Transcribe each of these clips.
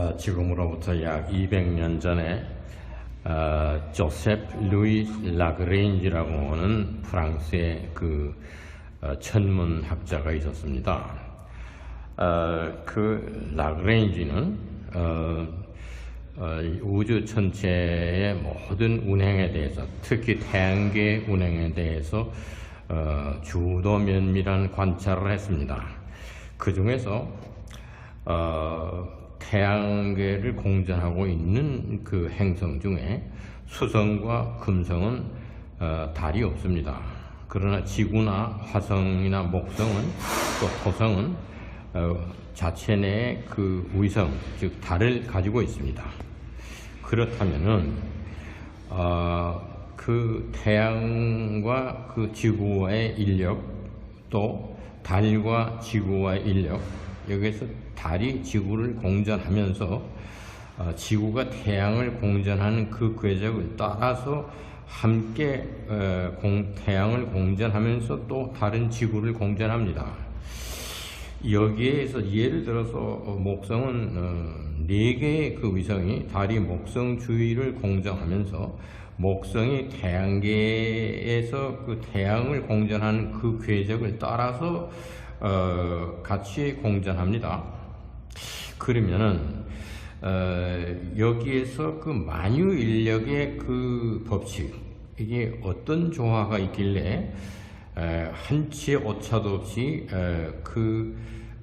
어, 지금으로부터 약 200년 전에 어, 조셉 루이 라그레인지라고 하는 프랑스의 그 어, 천문학자가 있었습니다. 어, 그 라그레인지는 어, 어, 우주 전체의 모든 운행에 대해서 특히 태양계 운행에 대해서 어, 주도 면밀한 관찰을 했습니다. 그 중에서 어, 태양계를 공전하고 있는 그 행성 중에 수성과 금성은 어, 달이 없습니다. 그러나 지구나 화성이나 목성은 또 토성은 어, 자체 내에 그 위성, 즉 달을 가지고 있습니다. 그렇다면은 어, 그 태양과 그 지구와의 인력 또 달과 지구와의 인력 여기에서 달이 지구를 공전하면서 어, 지구가 태양을 공전하는 그 궤적을 따라서 함께 어, 공, 태양을 공전하면서 또 다른 지구를 공전합니다. 여기에서 예를 들어서 어, 목성은 어, 네 개의 그 위성이 달이 목성 주위를 공전하면서 목성이 태양계에서 그 태양을 공전하는 그 궤적을 따라서 어, 같이 공전합니다. 그러면은 어, 여기에서 그 만유 인력의 그 법칙 이게 어떤 조화가 있길래 에, 한치의 오차도 없이 에, 그,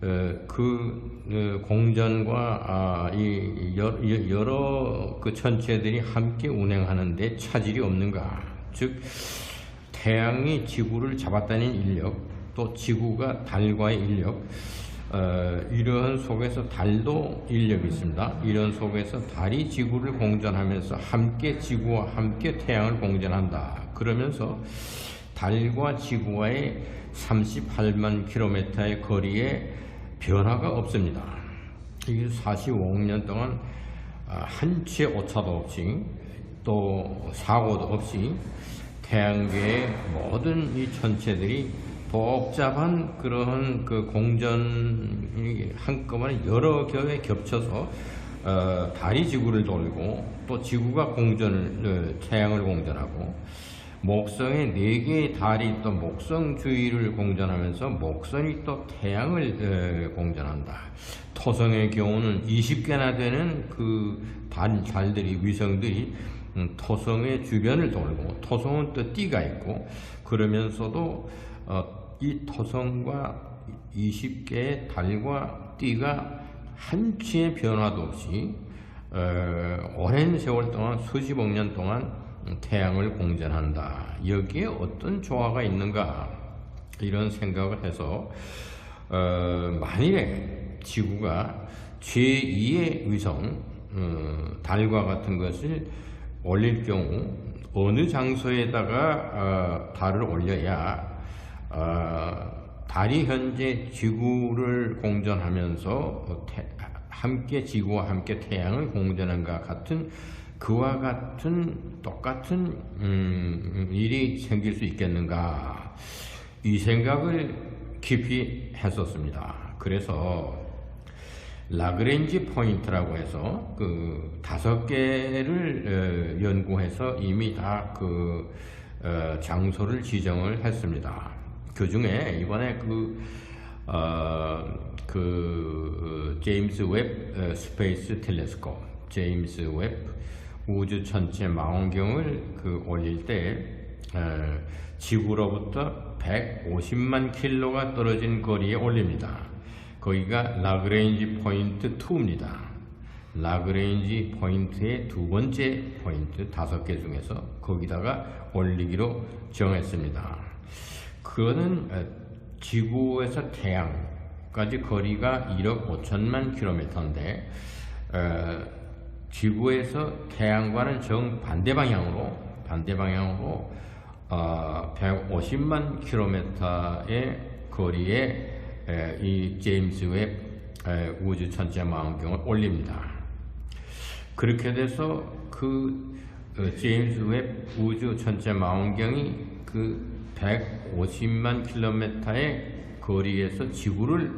에, 그 어, 공전과 아, 이 여러, 여러 그 천체들이 함께 운행하는데 차질이 없는가? 즉 태양이 지구를 잡아다닌 인력, 또 지구가 달과의 인력, 어, 이런 속에서 달도 인력이 있습니다. 이런 속에서 달이 지구를 공전하면서 함께 지구와 함께 태양을 공전한다. 그러면서 달과 지구와의 38만 킬로미터의 거리에 변화가 없습니다. 이게 45억 년 동안 아, 한치의 오차도 없이 또 사고도 없이 태양계의 모든 이 천체들이 복잡한 그러한 그 공전이 한꺼번에 여러 겹에 겹쳐서 어, 달이 지구를 돌고 또 지구가 공전을 어, 태양을 공전하고 목성의 네 개의 달이 또 목성 주위를 공전하면서 목성이 또 태양을 어, 공전한다. 토성의 경우는 20개나 되는 그 달, 달들이 위성들이 음, 토성의 주변을 돌고 토성은 또 띠가 있고 그러면서도 어, 이 토성과 20개의 달과 띠가 한치의 변화도 없이 어, 오랜 세월 동안 수십억 년 동안 태양을 공전한다. 여기에 어떤 조화가 있는가 이런 생각을 해서 어, 만일에 지구가 제2의 위성 어, 달과 같은 것을 올릴 경우 어느 장소에다가 어, 달을 올려야 어, 달이 현재 지구를 공전하면서 태, 함께 지구와 함께 태양을 공전한것 같은 그와 같은 똑같은 음, 일이 생길 수 있겠는가 이 생각을 깊이 했었습니다. 그래서 라그렌지 포인트라고 해서 그 다섯 개를 어, 연구해서 이미 다그 어, 장소를 지정을 했습니다. 그 중에 이번에 그, 어, 그 제임스 웹 어, 스페이스 텔레스코, 제임스 웹 우주 전체 망원경을 그 올릴 때 어, 지구로부터 150만 킬로가 떨어진 거리에 올립니다. 거기가 라그레인지 포인트 2입니다. 라그레인지 포인트의 두 번째 포인트 다섯 개 중에서 거기다가 올리기로 정했습니다. 그거는 어, 지구에서 태양까지 거리가 1억 5천만 킬로미터인데 어, 지구에서 태양과는 정반대 방향으로 반대 방향으로 어, 150만 킬로미터의 거리에 에, 이 제임스 웹 에, 우주 천체 망원경을 올립니다. 그렇게 돼서 그 어, 제임스 웹 우주 천체 망원경이 그 150만 킬로미터의 거리에서 지구를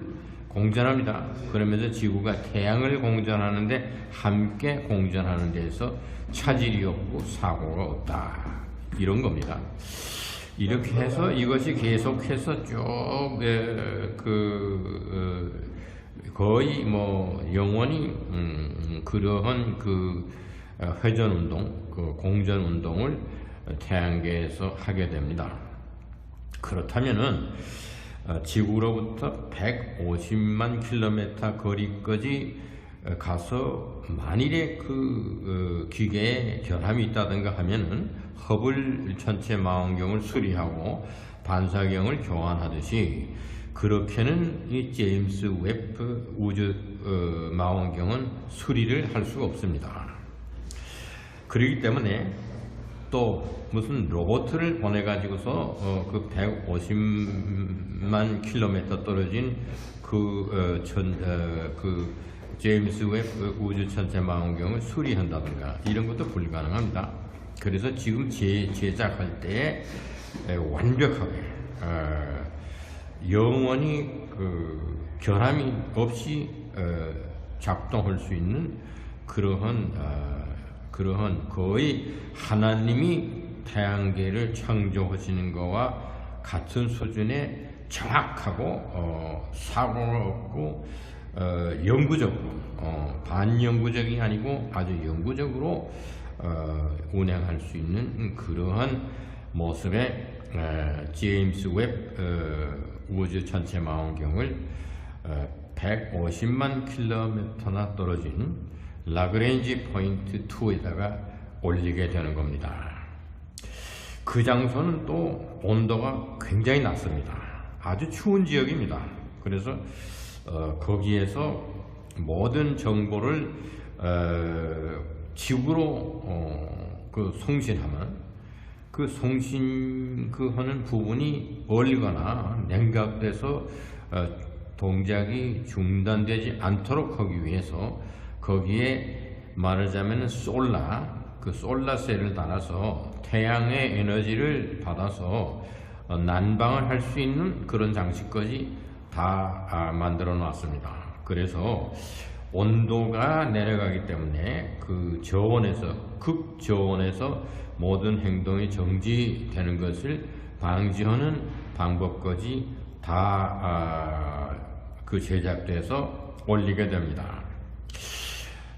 공전합니다. 그러면서 지구가 태양을 공전하는데 함께 공전하는 데서 차질이 없고 사고가 없다. 이런 겁니다. 이렇게 해서 이것이 계속해서 쭉그 어, 거의 뭐 영원히 음, 그러한 그 어, 회전 운동, 그 공전 운동을 태양계에서 하게 됩니다. 그렇다면은 어, 지구로부터 150만 킬로미터 거리까지 어, 가서 만일에 그 어, 기계에 결함이 있다든가 하면은 허블 전체 망원경을 수리하고 반사경을 교환하듯이 그렇게는 이 제임스 웹 우주 어, 망원경은 수리를 할 수가 없습니다. 그렇기 때문에 또 무슨 로봇을 보내 가지고서 어, 그 150만 킬로미터 떨어진 그, 어, 전, 어, 그 제임스 웹 우주 천체 망원경을 수리한다든가 이런 것도 불가능합니다. 그래서 지금 제, 제작할 때 에, 완벽하게 어, 영원히 그 결함이 없이 어, 작동할 수 있는 그러한 어, 그러한 거의 하나님이 태양계를 창조하시는 것과 같은 수준의 정확하고 어, 사고가 없고 어, 영구적으로 어, 반영구적이 아니고 아주 영구적으로 어, 운행할 수 있는 그러한 모습의 어, 제임스 웹 어, 우주 전체 망원경을 어, 150만 킬로미터나 떨어진 라그레인지 포인트 2에다가 올리게 되는 겁니다. 그 장소는 또 온도가 굉장히 낮습니다. 아주 추운 지역입니다. 그래서 어, 거기에서 모든 정보를 어, 지구로 어, 그 송신하면 그 송신 그 하는 부분이 얼리거나 냉각돼서 어, 동작이 중단되지 않도록 하기 위해서 거기에 말하자면 솔라 그 솔라 셀을 달아서 태양의 에너지를 받아서 어, 난방을 할 수 있는 그런 장치까지 다 아, 만들어 놨습니다. 그래서 온도가 내려가기 때문에 그 저온에서 극저온에서 모든 행동이 정지되는 것을 방지하는 방법까지 다그 아, 제작돼서 올리게 됩니다.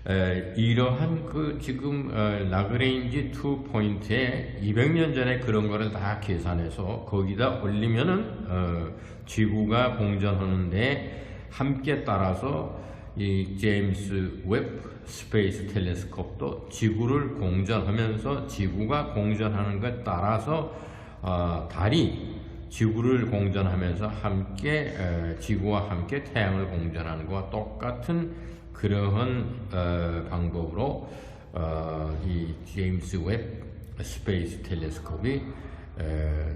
에, 이러한 그 지금 어, 라그레인지 2 포인트에 200년 전에 그런 거를 다 계산해서 거기다 올리면은 어, 지구가 공전하는데 함께 따라서 이 제임스 웹 스페이스 텔레스콥도 지구를 공전하면서 지구가 공전하는 것에 따라서 어, 달이 지구를 공전하면서 함께 에, 지구와 함께 태양을 공전하는 것과 똑같은 그러한 어, 방법으로 어, 이 제임스 웹 스페이스 텔레스콥이 에,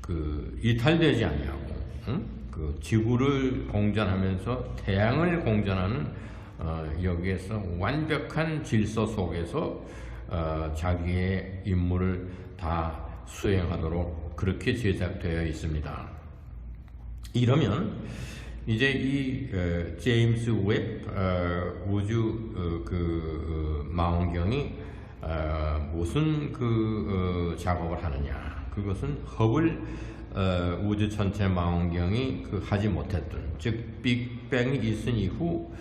그 이탈되지 아니하고 응? 그 지구를 공전하면서 태양을 공전하는 어, 여기에서 완벽한 질서 속에서 어, 자기의 임무를 다 수행하도록 그렇게 제작되어 있습니다. 이러면 이제 이 어, 제임스 웹 어, 우주 어, 그 어, 망원경이 어, 무슨 그 어, 작업을 하느냐? 그것은 허블 우주 전체 망원경이 그 하지 못했던 즉 빅뱅이 있은 이후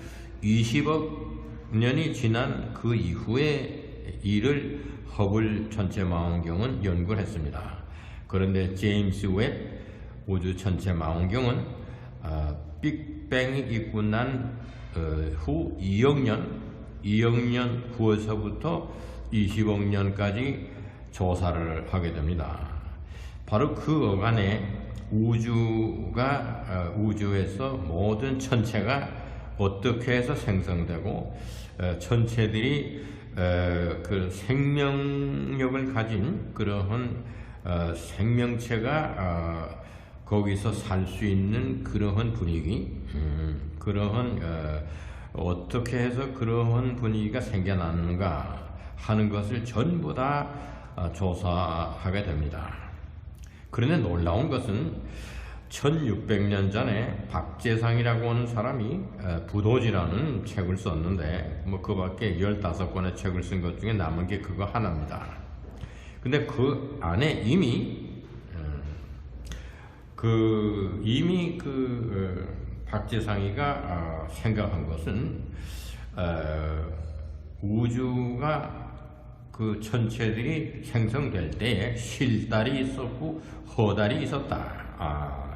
20억 년이 지난 그 이후의 일을 허블 전체 망원경은 연구를 했습니다. 그런데 제임스 웹 우주 전체 망원경은 어, 빅뱅이 있고 난후 어, 2억 년, 2억 년 후에서부터 20억 년까지 조사를 하게 됩니다. 바로 그 어간에 우주가 어, 우주에서 모든 천체가 어떻게 해서 생성되고 천체들이 그 생명력을 가진 그러한 생명체가 거기서 살 수 있는 그러한 분위기, 음, 그러한 어, 떻게 해서 그러한 분위기가 생겨나는가 하는 것을 전부 다 어, 조사하게 됩니다. 그런데 놀라운 것은 1600년 전에 박재상이라고 하는 사람이 어, 부도지라는 책을 썼는데 뭐 그 밖에 15권의 책을 쓴 것 중에 남은 게 그거 하나입니다. 근데 그 안에 이미 음, 그 이미 그 어, 박재상이가 어, 생각한 것은 어, 우주가 그 천체들이 생성될 때에 실달이 있었고 허달이 있었다. 아,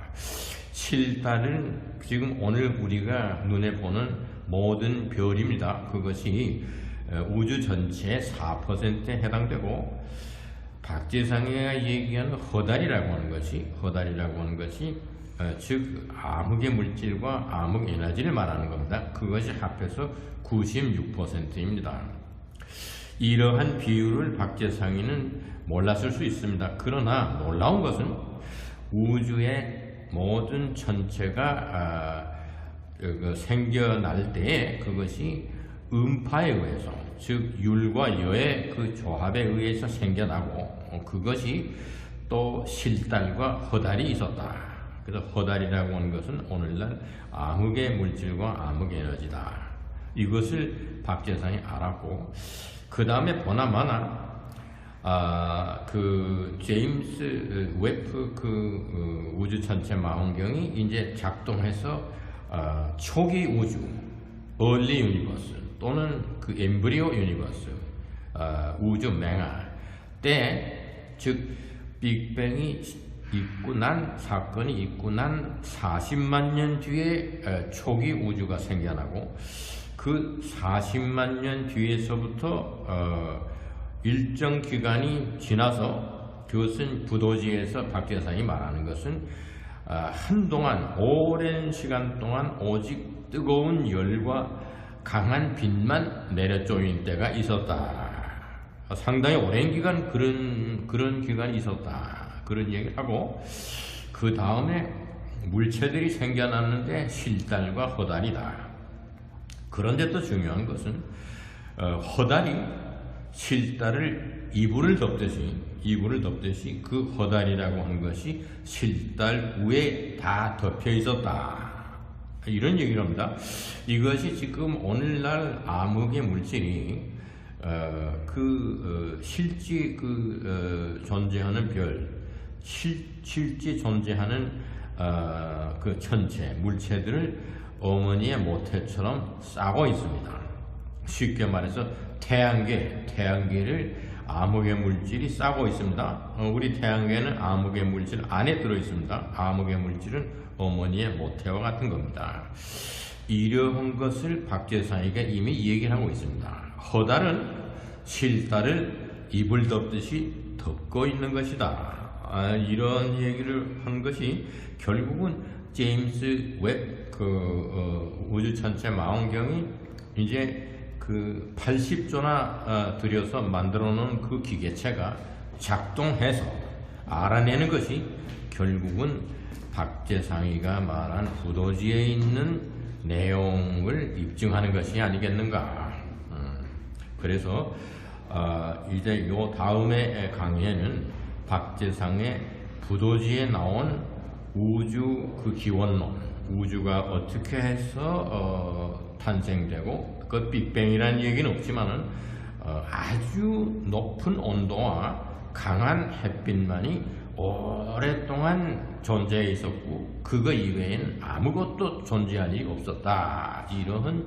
실달은 지금 오늘 우리가 눈에 보는 모든 별입니다. 그것이 어, 우주 전체의 4%에 해당되고 박재상이가 얘기하는 허달이라고 하는 것이 허달이라고 하는 것이 어, 즉 암흑의 물질과 암흑 에너지를 말하는 겁니다. 그것이 합해서 96%입니다. 이러한 비율을 박재상이는 몰랐을 수 있습니다. 그러나 놀라운 것은 우주의 모든 전체가 아, 그 생겨날 때에 그것이 음파에 의해서 즉 율과 여의 그 조합에 의해서 생겨나고 어, 그것이 또 실달과 허달이 있었다. 그래서 허달이라고 하는 것은 오늘날 암흑의 물질과 암흑 에너지다. 이것을 박재상이 알았고 그 다음에 보나마나 아, 그 제임스 웨프 그 어, 우주 전체 망원경이 이제 작동해서 아, 초기 우주 early universe 또는 그 엠브리오 유니버스 아, 우주 맹아 때 즉 빅뱅이 있고 난 사건이 있고 난 40만 년 뒤에 에, 초기 우주가 생겨나고 그 40만 년 뒤에서부터 어, 일정 기간이 지나서 그것은 부도지에서 박재상이 말하는 것은 어, 한동안 오랜 시간 동안 오직 뜨거운 열과 강한 빛만 내려쪼인 때가 있었다. 상당히 오랜 기간 그런 그런 기간이 있었다. 그런 얘기를 하고 그 다음에 물체들이 생겨났는데 실달과 허달이다. 그런데 또 중요한 것은 어, 허달이 실달을 이불을 덮듯이 이불을 덮듯이 그 허달이라고 한 것이 실달 위에 다 덮여 있었다. 이런 얘기를 합니다. 이것이 지금 오늘날 암흑의 물질이 어, 그 어, 실제 그 어, 존재하는 별, 실, 실제 존재하는 어, 그 천체 물체들을 어머니의 모태처럼 싸고 있습니다. 쉽게 말해서 태양계, 태양계를 암흑의 물질이 싸고 있습니다. 어, 우리 태양계는 암흑의 물질 안에 들어 있습니다. 암흑의 물질은 어머니의 모태와 같은 겁니다. 이러한 것을 박재상이가 이미 얘기를 하고 있습니다. 허달은 실달을 이불 덮듯이 덮고 있는 것이다. 아, 이런 얘기를 한 것이 결국은 제임스 웹그 어, 우주 전체 망원경이 이제 그 80조나 어, 들여서 만들어 놓은 그 기계체가 작동해서 알아내는 것이 결국은 박재상이가 말한 부도지에 있는 내용을 입증하는 것이 아니겠는가. 음, 그래서 어, 이제 요 다음에 강의에는 박재상의 부도지에 나온 우주 그 기원론, 우주가 어떻게 해서 어, 탄생되고 그 빅뱅이라는 얘기는 없지만은 어, 아주 높은 온도와 강한 햇빛만이 오랫동안 존재해 있었고 그거 이외에는 아무것도 존재할 일이 없었다. 이러한